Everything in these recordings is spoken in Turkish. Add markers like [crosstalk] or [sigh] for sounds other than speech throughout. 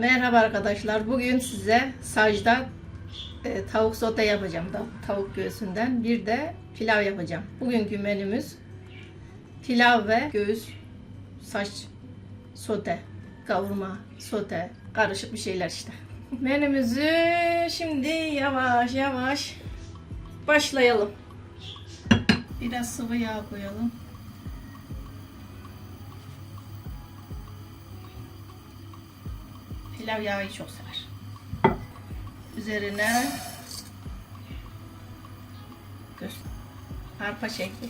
Merhaba arkadaşlar. Bugün size sacda e, tavuk sote yapacağım. Da, tavuk göğsünden. Bir de pilav yapacağım. Bugünkü menümüz pilav ve göğüs saç sote, kavurma, sote, karışık bir şeyler işte. [laughs] Menümüzü şimdi yavaş yavaş başlayalım. Biraz sıvı yağ koyalım. Pilav yağı çok sever. Üzerine arpa şekli.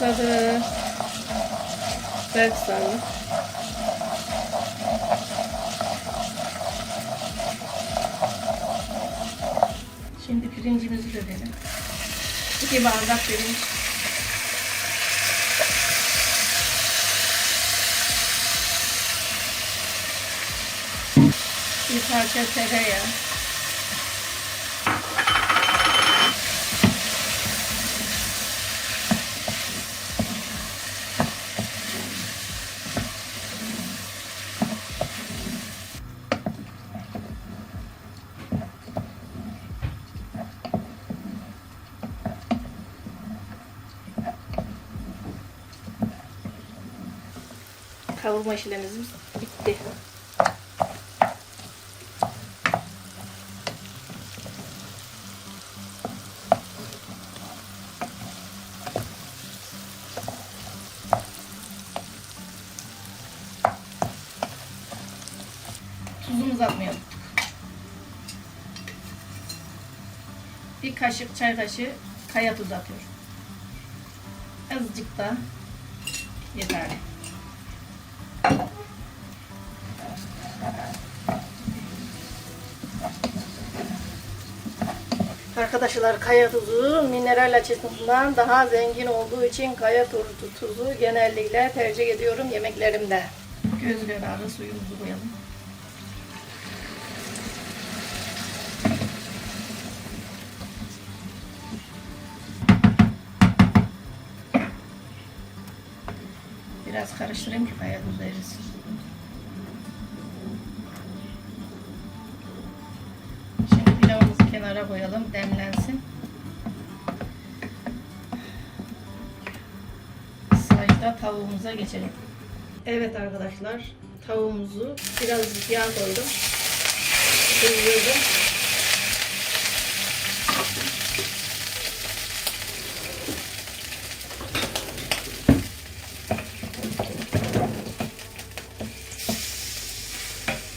Başladı. Güzel kızardı. Şimdi pirincimizi dökelim. İki bardak pirinç. Bir parça tereyağı. Kavurma işlemimiz bitti. Tuzumuzu atmayalım. Bir kaşık çay kaşığı kaya tuz atıyorum. Azıcık da yeterli. Arkadaşlar kaya tuzu mineral açısından daha zengin olduğu için kaya tuzu, tuzu genellikle tercih ediyorum yemeklerimde. Göz kararı suyumuzu koyalım. Biraz karıştırayım ki kaya tuzu erisin. Kenara koyalım, demlensin. Sacda tavuğumuza geçelim. Evet arkadaşlar, tavuğumuzu biraz yağ koydum. Kızdırdım.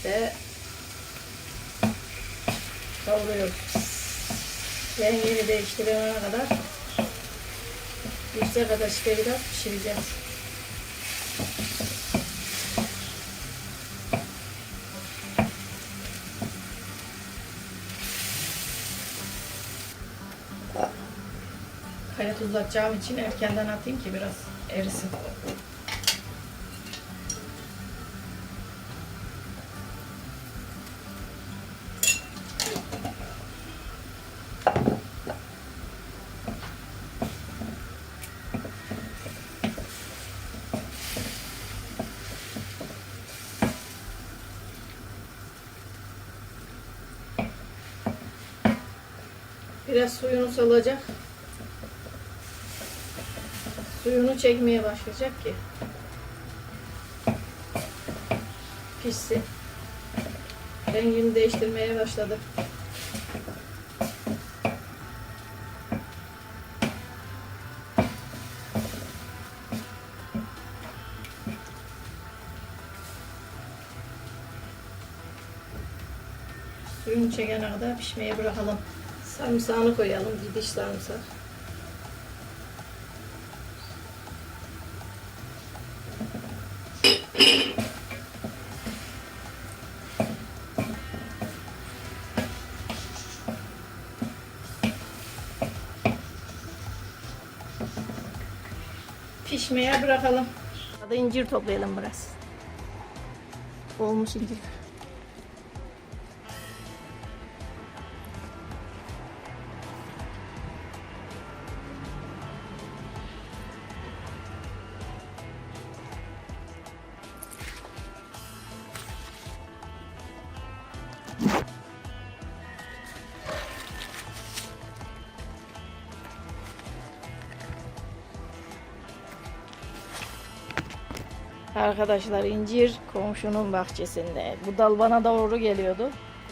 Ve kavuruyoruz. Rengini değiştirene kadar yüksek ateşte biraz pişireceğiz. Kaya tuzlatacağım için erkenden atayım ki biraz erisin. Biraz suyunu salacak. Suyunu çekmeye başlayacak ki pişsin. Rengini değiştirmeye başladı. Suyunu çekene kadar pişmeye bırakalım. Sarımsağını koyalım. Bir diş sarımsak. Pişmeye bırakalım. Hadi incir toplayalım biraz. Olmuş incir. Arkadaşlar incir komşunun bahçesinde. Bu dal bana doğru geliyordu.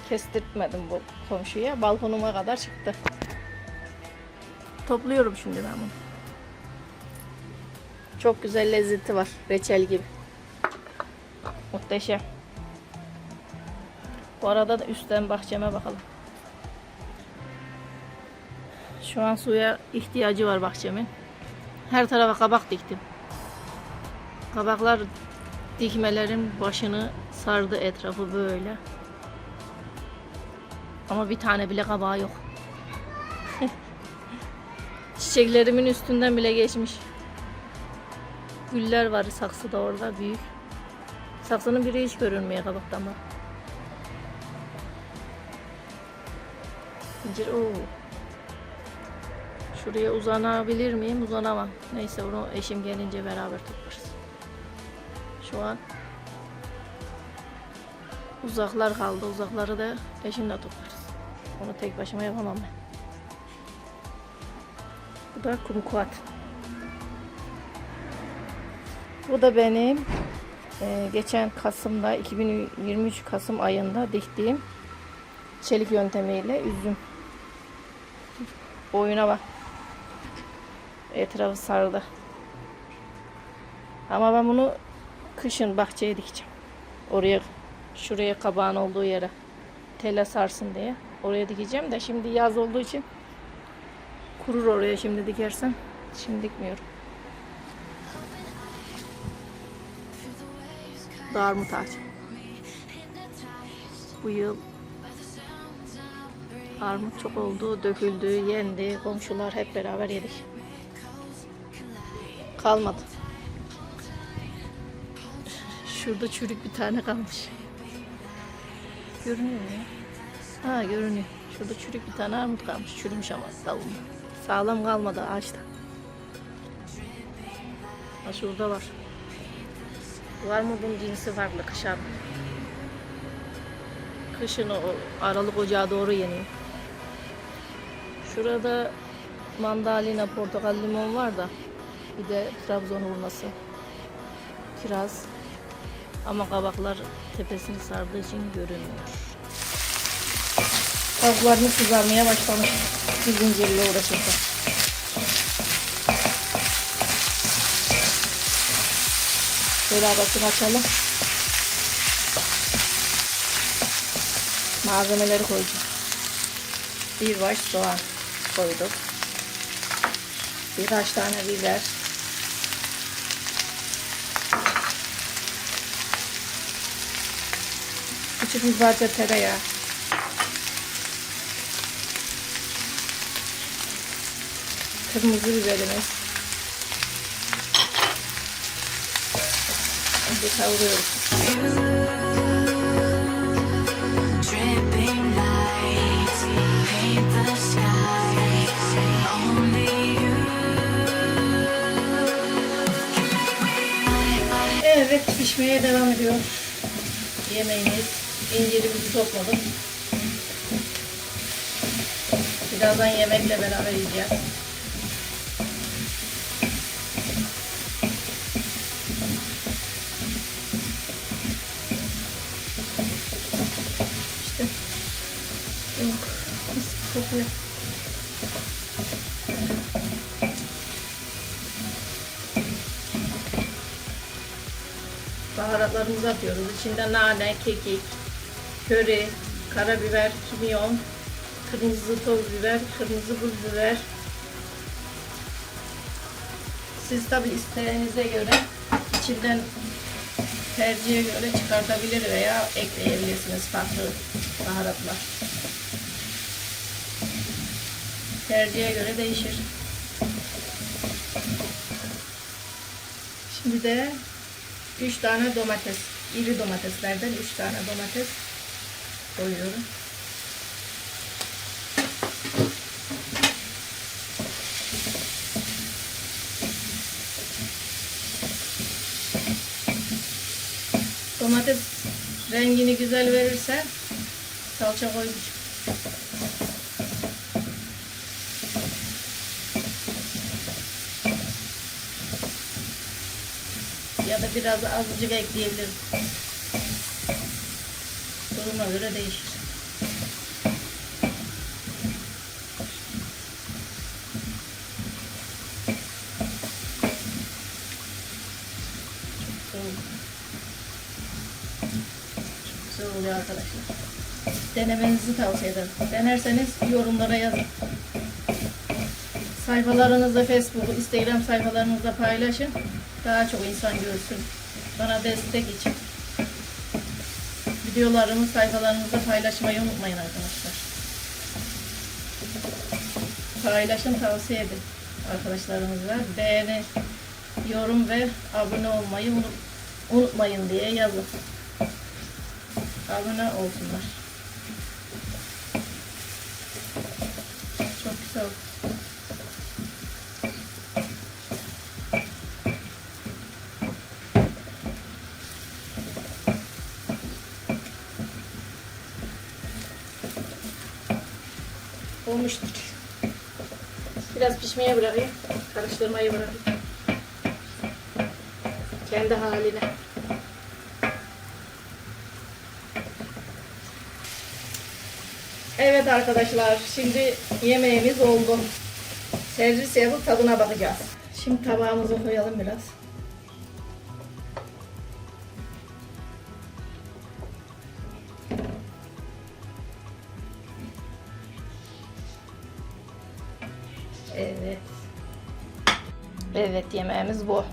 Kestirtmedim bu komşuya. Balkonuma kadar çıktı. Topluyorum şimdi ben bunu. Çok güzel lezzeti var. Reçel gibi. Muhteşem. Bu arada da üstten bahçeme bakalım. Şu an suya ihtiyacı var bahçemin. Her tarafa kabak diktim. Kabaklar dikmelerin başını sardı etrafı böyle. Ama bir tane bile kabağı yok. [laughs] Çiçeklerimin üstünden bile geçmiş. Güller var saksıda orada büyük. Saksının biri hiç görünmüyor kabaktan bak. İncir oo. Şuraya uzanabilir miyim? Uzanamam. Neyse onu eşim gelince beraber toplarız. Şu an uzaklar kaldı. Uzakları da eşimle toplarız. Onu tek başıma yapamam ben. Bu da kumkuat. Bu da benim e, geçen Kasım'da 2023 Kasım ayında diktiğim çelik yöntemiyle üzüm. Boyuna bak. Etrafı sardı. Ama ben bunu kışın bahçeye dikeceğim. Oraya şuraya kabağın olduğu yere tele sarsın diye oraya dikeceğim de şimdi yaz olduğu için kurur oraya şimdi dikersem. Şimdi dikmiyorum. Bu da armut ağacı. Bu yıl armut çok oldu, döküldü, yendi. Komşular hep beraber yedik. Kalmadı. Şurada çürük bir tane kalmış. Görünüyor mu ya? Ha görünüyor. Şurada çürük bir tane armut kalmış. Çürümüş ama dalında. Sağlam kalmadı ağaçta. Ha şurada var. Bu armudun cinsi farklı kış armudu. Kışın o Aralık Ocağı doğru yeniyor. Şurada mandalina, portakal, limon var da bir de Trabzon hurması, kiraz. Ama kabaklar tepesini sardığı için görünmüyor. Kabaklarını kızarmaya başlamış. Bir zincirle uğraşırsa. Şöyle arasını açalım. Malzemeleri koyacağım. Bir baş soğan koyduk. Birkaç tane biber. Küçük bir parça tereyağı. Kırmızı biberimiz. Önce kavuruyoruz. Evet pişmeye devam ediyor. Yemeğimiz. İncirimizi topladım. Birazdan yemekle beraber yiyeceğiz. İşte. Yok. Mis kokuyor. Baharatlarımızı atıyoruz. İçinde nane, kekik, köri, karabiber, kimyon, kırmızı toz biber, kırmızı pul biber. Siz tabi isteğinize göre içinden tercihe göre çıkartabilir veya ekleyebilirsiniz farklı baharatlar. Tercihe göre değişir. Şimdi de 3 tane domates, iri domateslerden 3 tane domates koyuyorum. Domates rengini güzel verirse salça koyacağım. Ya da biraz azıcık ekleyebilirim. Duruma göre değişir. Güzel oluyor arkadaşlar. Denemenizi tavsiye ederim. Denerseniz yorumlara yazın. Sayfalarınızda Facebook, Instagram sayfalarınızda paylaşın. Daha çok insan görsün. Bana destek için. Videolarımı sayfalarınızda paylaşmayı unutmayın arkadaşlar. Paylaşın, tavsiye edin arkadaşlarınızla. Beğeni, yorum ve abone olmayı unut- unutmayın diye yazın. Abone olsunlar. Çok güzel. Olmuştur. Biraz pişmeye bırakayım. Karıştırmayı bırakayım. Kendi haline. Evet arkadaşlar, şimdi yemeğimiz oldu. Servis yapıp tadına bakacağız. Şimdi tabağımızı koyalım biraz. Evet yemeğimiz bu.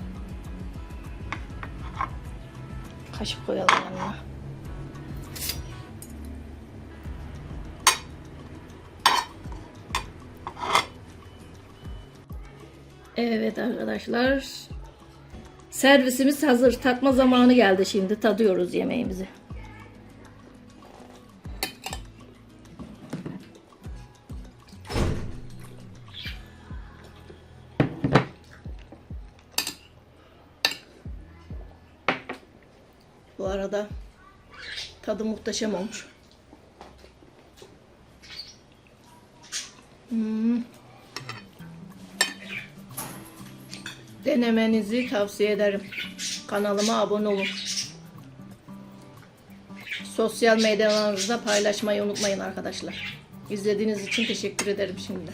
Kaşık koyalım yanına. Evet arkadaşlar. Servisimiz hazır. Tatma zamanı geldi şimdi. Tadıyoruz yemeğimizi. Bu arada tadı muhteşem olmuş. Hmm. Denemenizi tavsiye ederim. Kanalıma abone olun. Sosyal medyalarınızda paylaşmayı unutmayın arkadaşlar. İzlediğiniz için teşekkür ederim şimdiden.